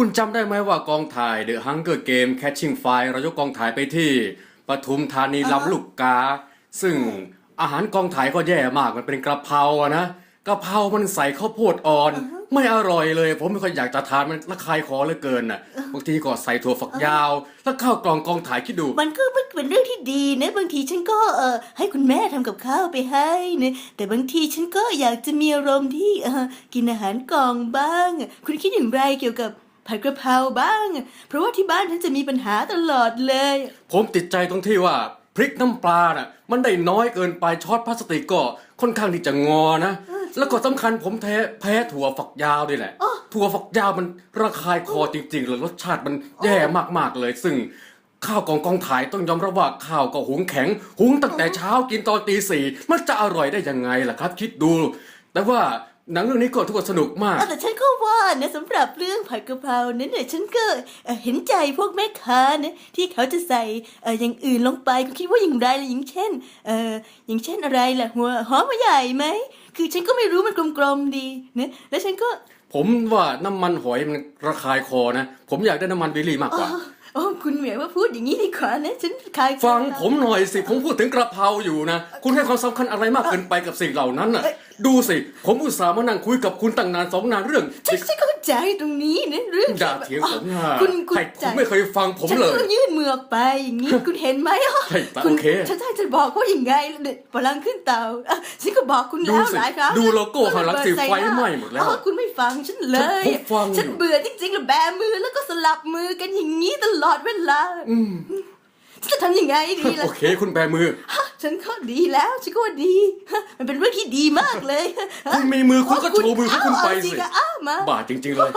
คุณจำได้ไหมว่ากองถ่าย The Hunger Game Catching Fire เรายกกองถ่ายไปที่ปทุมธานีลำลูกกา ซึ่งอาหารกองถ่ายก็แย่มากมันเป็นกระเพราอะนะกระเพรามันใส่ข้าวโพดอ่อน ไม่อร่อยเลย ผมไม่ค่อยอยากจะทานมันระคายคอเหลือเกินน่ะบางทีก็ใส่ถั่วฝักยาว แล้วข้าวกล่องกองถ่ายคิดดู มันก็เป็นเรื่องที่ดีนะ บางทีฉันก็เออให้คุณแม่ทำกับข้าวไปให้นะแต่บางทีฉันก็อยากจะมีอารมณ์ที่เออกินอาหารกล่องบ้าง คุณคิดอย่างไรเกี่ยวกับ ผัดกระเพราบ้าง เพราะว่าที่บ้านฉันจะมีปัญหาตลอดเลย ผมติดใจตรงที่ว่า พริกน้ำปลาน่ะมันได้น้อยเกินไปช้อนพลาสติกก็ค่อนข้างที่จะงอนะ แล้วก็สำคัญผมแท้แพ้ถั่วฝักยาวด้วยแหละ ถั่วฝักยาวมันระคายคอจริงๆเลยรสชาติมันแย่มากๆเลย ซึ่งข้าวกองกองถ่ายต้องยอมรับว่าข้าวก็หุงแข็ง หุงตั้งแต่เช้ากินตอนตีสี่มันจะอร่อยได้ยังไงล่ะครับ คิดดู แต่ว่า หนังเรื่องนี้ก็ทุกคนสนุกมากเอาแต่ฉันก็ว่านะสำหรับเรื่องผัดกะเพรานั้นเนี่ยฉันก็เอ่อเห็นใจพวกแม่ค้านะที่เขาจะใส่เอ่ออย่างอื่นลงไปคุณคิดว่าอย่างไรล่ะอย่างเช่นเอ่ออย่างเช่นอะไรล่ะหัวหอมหัวใหญ่ไหมคือฉันก็ไม่รู้มันกลมๆดีนะแล้วฉันก็ ผมว่าน้ำมันหอยมันระคายคอนะ ผมอยากได้น้ำมันเบลลี่มากกว่าโอ้ คุณเหมียวว่าพูดอย่างนี้ดีกว่านะฉันขายฟังผมหน่อยสิ ผมพูดถึงกระเพราอยู่นะ คุณให้ความสำคัญอะไรมากเกินไปกับสิ่งเหล่านั้นน่ะ ดูสิ ผมอุตส่าห์มานั่งคุยกับคุณตั้งนานสองนานเรื่อง ฉันฉันเข้าใจตรงนี้นะเรื่องอย่าเถียงผมนะคุณคุณใครใจคุณไม่เคยฟังผมฉันเลก็ยยื่นมือออกไปอย่างนี้คุณเห็นไหมอะใช่แต่คุณโอเคฉันฉันจะบอกว่าอย่างไงเด็ดพลังขึ้นเตาอะฉันก็บอกคุณดูแล้วสิหลายครั้งดูโลโก้ข้างหลังสิเปิดใไฟไหม้หมดแล้วอ๋อคุณไม่ฟังฉันเลยผมฟังอยู่ฉันเบื่อจริงๆเลยแบมือแล้วก็สลับมือกันอย่างนี้ตลอดเวลาฉันจะทำยังไงดีล่ะโอเค คุณแบมือฮะ ฉันก็ดีแล้วฉันก็ว่าดีฮะมันเป็นเรื่องที่ดีมากเลย คุณมีมือคุณก็โชว์มือของคุณไปเอาสิจริงอะอ้าวมา บาดจริง ๆ เลย